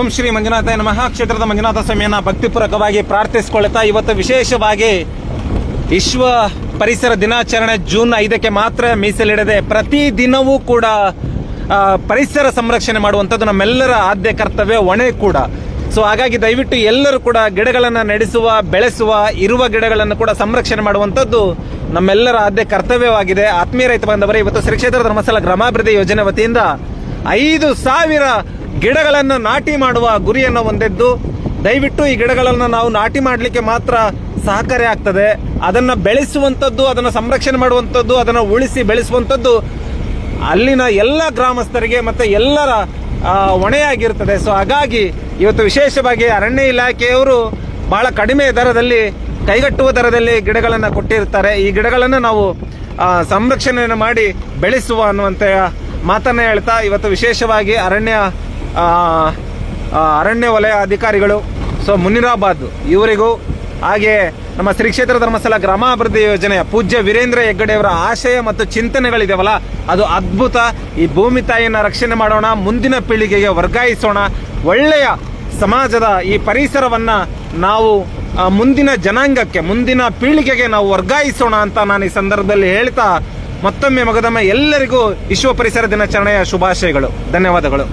ಓಂ ಶ್ರೀ ಮಂಜುನಾಥ ನಮಃ. ಕ್ಷೇತ್ರದ ಮಂಜುನಾಥ ಸ್ವಾಮಿಯನ್ನು ಭಕ್ತಿಪೂರ್ವಕವಾಗಿ ಪ್ರಾರ್ಥಿಸಿಕೊಳ್ಳುತ್ತಾ ಇವತ್ತು ವಿಶೇಷವಾಗಿ ವಿಶ್ವ ಪರಿಸರ ದಿನಾಚರಣೆ ಜೂನ್ ಐದಕ್ಕೆ ಮಾತ್ರ ಮೀಸಲಿಡದೆ ಪ್ರತಿ ದಿನವೂ ಕೂಡ ಪರಿಸರ ಸಂರಕ್ಷಣೆ ಮಾಡುವಂಥದ್ದು ನಮ್ಮೆಲ್ಲರ ಆದ್ಯ ಕರ್ತವ್ಯ, ಹೊಣೆ ಕೂಡ. ಸೊ ಹಾಗಾಗಿ ದಯವಿಟ್ಟು ಎಲ್ಲರೂ ಕೂಡ ಗಿಡಗಳನ್ನು ನಡೆಸುವ, ಬೆಳೆಸುವ, ಇರುವ ಗಿಡಗಳನ್ನು ಕೂಡ ಸಂರಕ್ಷಣೆ ಮಾಡುವಂಥದ್ದು ನಮ್ಮೆಲ್ಲರ ಆದ್ಯ ಕರ್ತವ್ಯವಾಗಿದೆ. ಆತ್ಮೀಯ ರೈತ ಬಾಂಧವರೇ, ಇವತ್ತು ಶ್ರೀ ಕ್ಷೇತ್ರ ಧರ್ಮಸ್ಥಳ ಗ್ರಾಮಾಭಿವೃದ್ಧಿ ಯೋಜನೆ ವತಿಯಿಂದ ಐದು ಸಾವಿರ ಗಿಡಗಳನ್ನು ನಾಟಿ ಮಾಡುವ ಗುರಿಯನ್ನು ಹೊಂದಿದ್ದು, ದಯವಿಟ್ಟು ಈ ಗಿಡಗಳನ್ನು ನಾವು ನಾಟಿ ಮಾಡಲಿಕ್ಕೆ ಮಾತ್ರ ಸಹಕಾರಿ ಆಗ್ತದೆ. ಅದನ್ನು ಬೆಳೆಸುವಂಥದ್ದು, ಅದನ್ನು ಸಂರಕ್ಷಣೆ ಮಾಡುವಂಥದ್ದು, ಅದನ್ನು ಉಳಿಸಿ ಬೆಳೆಸುವಂಥದ್ದು ಅಲ್ಲಿನ ಎಲ್ಲ ಗ್ರಾಮಸ್ಥರಿಗೆ ಮತ್ತು ಎಲ್ಲರ ಹೊಣೆಯಾಗಿರ್ತದೆ. ಸೊ ಹಾಗಾಗಿ ಇವತ್ತು ವಿಶೇಷವಾಗಿ ಅರಣ್ಯ ಇಲಾಖೆಯವರು ಬಹಳ ಕಡಿಮೆ ದರದಲ್ಲಿ, ಕೈಗಟ್ಟುವ ದರದಲ್ಲಿ ಗಿಡಗಳನ್ನು ಕೊಟ್ಟಿರ್ತಾರೆ. ಈ ಗಿಡಗಳನ್ನು ನಾವು ಸಂರಕ್ಷಣೆಯನ್ನು ಮಾಡಿ ಬೆಳೆಸುವ ಅನ್ನುವಂಥ ಮಾತನ್ನು ಹೇಳ್ತಾ ಇವತ್ತು ವಿಶೇಷವಾಗಿ ಅರಣ್ಯ ಅರಣ್ಯ ವಲಯ ಅಧಿಕಾರಿಗಳು, ಸೊ ಮುನಿರಾಬಾದ್ ಇವರಿಗೂ, ಹಾಗೆ ನಮ್ಮ ಶ್ರೀ ಕ್ಷೇತ್ರ ಧರ್ಮಸ್ಥಳ ಗ್ರಾಮಾಭಿವೃದ್ಧಿ ಯೋಜನೆಯ ಪೂಜ್ಯ ವೀರೇಂದ್ರ ಹೆಗ್ಗಡೆಯವರ ಆಶಯ ಮತ್ತು ಚಿಂತನೆಗಳಿದಾವಲ್ಲ, ಅದು ಅದ್ಭುತ. ಈ ಭೂಮಿ ತಾಯಿಯನ್ನು ರಕ್ಷಣೆ ಮಾಡೋಣ, ಮುಂದಿನ ಪೀಳಿಗೆಗೆ ವರ್ಗಾಯಿಸೋಣ. ಒಳ್ಳೆಯ ಸಮಾಜದ ಈ ಪರಿಸರವನ್ನು ನಾವು ಮುಂದಿನ ಜನಾಂಗಕ್ಕೆ, ಮುಂದಿನ ಪೀಳಿಗೆಗೆ ನಾವು ವರ್ಗಾಯಿಸೋಣ ಅಂತ ನಾನು ಈ ಸಂದರ್ಭದಲ್ಲಿ ಹೇಳ್ತಾ ಮತ್ತೊಮ್ಮೆ ಮಗದಮ್ಮ ಎಲ್ಲರಿಗೂ ವಿಶ್ವ ಪರಿಸರ ದಿನಾಚರಣೆಯ ಶುಭಾಶಯಗಳು. ಧನ್ಯವಾದಗಳು.